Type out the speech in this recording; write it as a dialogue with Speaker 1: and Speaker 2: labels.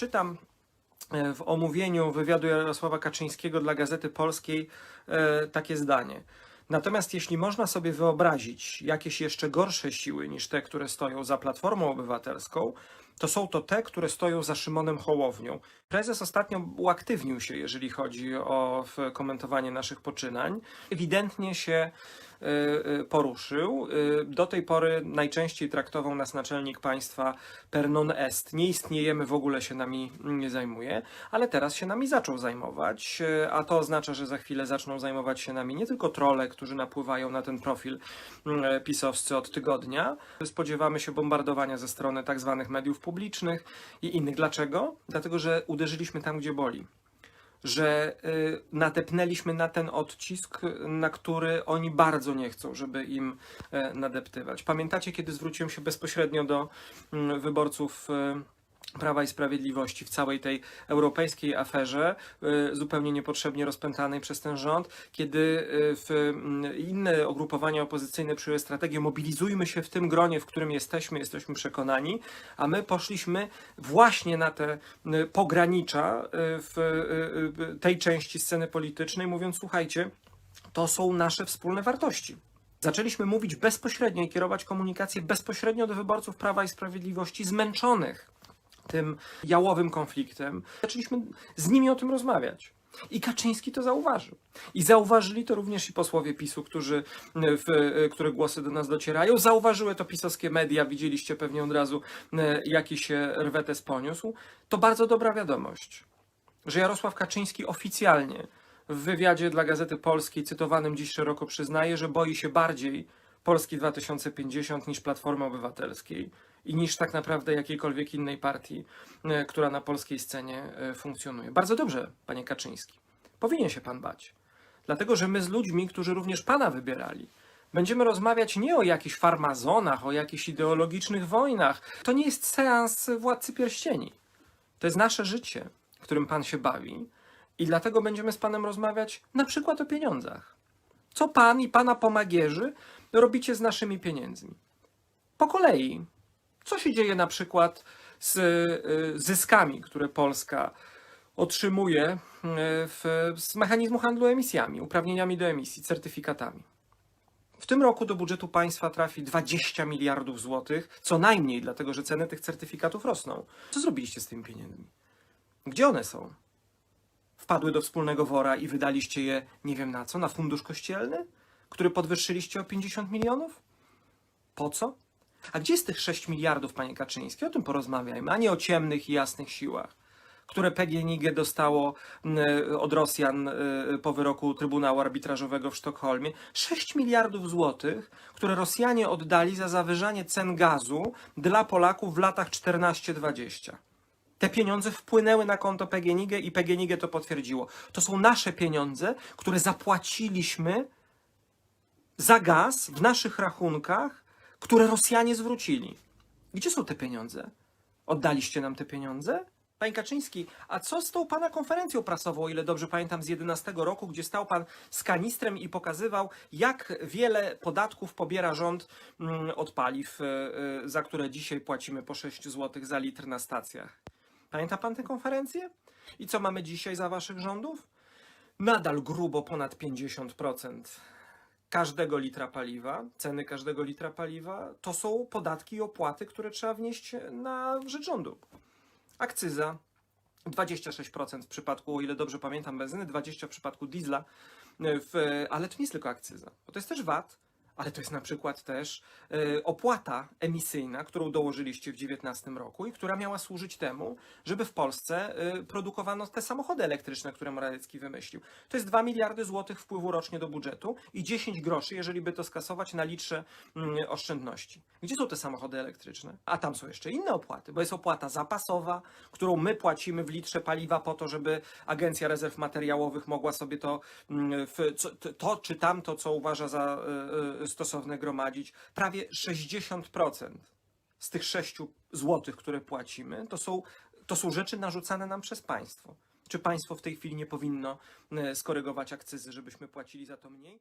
Speaker 1: czytam e, w omówieniu wywiadu Jarosława Kaczyńskiego dla Gazety Polskiej e, takie zdanie. Natomiast jeśli można sobie wyobrazić jakieś jeszcze gorsze siły niż te, które stoją za Platformą Obywatelską, to są to te, które stoją za Szymonem Hołownią. Prezes ostatnio uaktywnił się, jeżeli chodzi o komentowanie naszych poczynań. Ewidentnie się y, y, poruszył. Y, Do tej pory najczęściej traktował nas naczelnik państwa per non est. Nie istniejemy, w ogóle się nami nie zajmuje, ale teraz się nami zaczął zajmować, a to oznacza, że za chwilę zaczną zajmować się nami nie tylko trole, którzy napływają na ten profil y, pisowscy od tygodnia. Spodziewamy się bombardowania ze strony tak zwanych mediów publicznych i innych. Dlaczego? Dlatego, że uderzyliśmy tam, gdzie boli że y, natepnęliśmy na ten odcisk, na który oni bardzo nie chcą, żeby im e, nadeptywać. Pamiętacie, kiedy zwróciłem się bezpośrednio do mm, wyborców e, Prawa i Sprawiedliwości w całej tej europejskiej aferze, y, zupełnie niepotrzebnie rozpętanej przez ten rząd, kiedy y, w mm, inne ugrupowania opozycyjne przyjęły strategię mobilizujmy się w tym gronie, w którym jesteśmy, jesteśmy przekonani, a my poszliśmy właśnie na te y, pogranicza w tej części sceny politycznej, mówiąc słuchajcie, to są nasze wspólne wartości. Zaczęliśmy mówić bezpośrednio i kierować komunikację bezpośrednio do wyborców Prawa i Sprawiedliwości zmęczonych tym jałowym konfliktem. Zaczęliśmy z nimi o tym rozmawiać. I Kaczyński to zauważył. I zauważyli to również i posłowie PiSu, którzy, w, których głosy do nas docierają. Zauważyły to pisowskie media, widzieliście pewnie od razu, e, jaki się rwetes poniósł. To bardzo dobra wiadomość, że Jarosław Kaczyński oficjalnie w wywiadzie dla Gazety Polskiej, cytowanym dziś szeroko, przyznaje, że boi się bardziej Polski 2050 niż Platformy Obywatelskiej i niż tak naprawdę jakiejkolwiek innej partii, e, która na polskiej scenie e, funkcjonuje. Bardzo dobrze, panie Kaczyński. Powinien się pan bać. Dlatego, że my z ludźmi, którzy również pana wybierali, będziemy rozmawiać nie o jakichś farmazonach, o jakichś ideologicznych wojnach. To nie jest seans Władcy Pierścieni. To jest nasze życie, którym pan się bawi i dlatego będziemy z panem rozmawiać na przykład o pieniądzach. Co pan i pana pomagierzy robicie z naszymi pieniędzmi? Po kolei. Co się dzieje na przykład z y, zyskami, które Polska otrzymuje y, w, z mechanizmu handlu emisjami, uprawnieniami do emisji, certyfikatami? W tym roku do budżetu państwa trafi 20 miliardów złotych, co najmniej, dlatego że ceny tych certyfikatów rosną. Co zrobiliście z tymi pieniędzmi? Gdzie one są? Wpadły do wspólnego wora i wydaliście je nie wiem na co, na fundusz kościelny, który podwyższyliście o 50 milionów? Po co? A gdzie jest tych 6 miliardów, panie Kaczyński? O tym porozmawiajmy, a nie o ciemnych i jasnych siłach, które PGNiG dostało od Rosjan y, po wyroku Trybunału Arbitrażowego w Sztokholmie. 6 miliardów złotych, które Rosjanie oddali za zawyżanie cen gazu dla Polaków w latach 14-20. Te pieniądze wpłynęły na konto PGNiG i PGNiG to potwierdziło. To są nasze pieniądze, które zapłaciliśmy za gaz w naszych rachunkach, które Rosjanie zwrócili. Gdzie są te pieniądze? Oddaliście nam te pieniądze? Panie Kaczyński, a co z tą pana konferencją prasową, o ile dobrze pamiętam, z 11 roku, gdzie stał pan z kanistrem i pokazywał, jak wiele podatków pobiera rząd mm, od paliw, y, y, za które dzisiaj płacimy po 6 zł za litr na stacjach? Pamięta pan tę konferencję? I co mamy dzisiaj za waszych rządów? Nadal grubo ponad 50% każdego litra paliwa, ceny każdego litra paliwa, to są podatki i opłaty, które trzeba wnieść na rzecz rządu. Akcyza 26% w przypadku, o ile dobrze pamiętam, benzyny, 20% w przypadku diesla, w, ale to nie jest tylko akcyza, bo to jest też VAT, ale to jest na przykład też e, opłata emisyjna, którą dołożyliście w 2019 roku i która miała służyć temu, żeby w Polsce e, produkowano te samochody elektryczne, które Morawiecki wymyślił. To jest 2 miliardy złotych wpływu rocznie do budżetu i 10 groszy, jeżeli by to skasować na litrze mm, oszczędności. Gdzie są te samochody elektryczne? A tam są jeszcze inne opłaty, bo jest opłata zapasowa, którą my płacimy w litrze paliwa po to, żeby Agencja Rezerw Materiałowych mogła sobie to, mm, to, czy tamto, co uważa za e, stosowne gromadzić. Prawie 60% z tych 6 złotych, które płacimy, to są, to są rzeczy narzucane nam przez państwo. Czy państwo w tej chwili nie powinno e, skorygować akcyzy, żebyśmy płacili za to mniej?